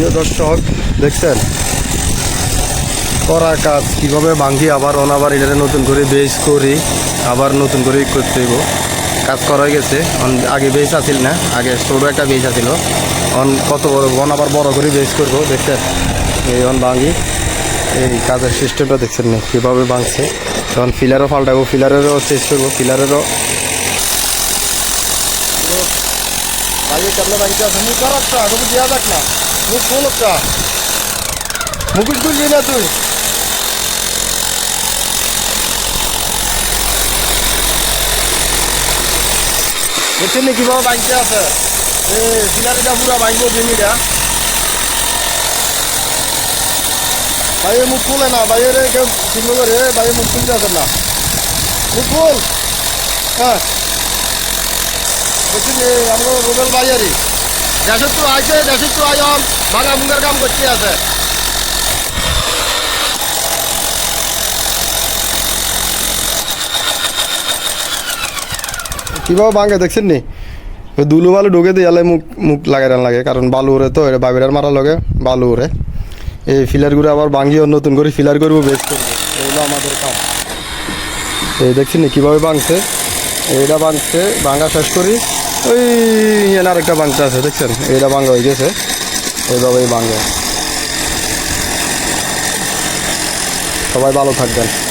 প্রিয় দর্শক দেখছেন করা কাজ কীভাবে ভাঙ্গি আবার অনাবার এটা নতুন করে বেস করি আবার নতুন করে করতে হইব কাজ করা হয়ে গেছে আগে বেস আছিল না আগে ছোটো একটা বেস আছিল অন কত বড় অন আবার বড় করে বেস করব দেখছেন এই অন ভাঙ্গি এই কাজের সিস্টেমটা দেখছেন না কীভাবে ভাঙছে তখন ফিলারও পাল্টাবো ফিলারেরও চেঞ্জ করব ফিলারেরও মুখ আর একটা তুমি দেওয়া যাক না মুখ একটা। মুকুট খুলবি না তুই। দেখছেন না কীভাবে ব্যাংকে আছে? এ, সিনারিটা পুরো ভাঙবো জমিটা। ভাইয়ের মুখ খুলে না। ভাইয়ের কেউ চিনবো করে ভাইয়ের মুখ খুলতে আছে না। মুখ খুল। হ্যাঁ। যে আমরা রুবেল বাজারি দেশের তো আইছে দেশের তো আয়ন ভাঙা মুঙ্গার কাম করতে আছে। কীভাবে ভাঙে দেখছেন নি? দুলু বালু ঢুকে দিয়ে এলে মুখ মুখ লাগাই লাগে, কারণ বালু উড়ে তো বাবিরার মারা লগে বালু উড়ে এই ফিলার ফিলারগুলো আবার ভাঙিয়ে নতুন করে ফিলার করব বেশ করব। এগুলো আমাদের কাম। এই দেখছেন কীভাবে ভাঙছে? এইটা ভাঙছে, ভাঙা শেষ করি। ওই আরেকটা ভাঙতে আছে, দেখছেন? এইটা ভাঙা হয়ে গেছে। এইভাবেই ভাঙে। সবাই ভালো থাকবেন।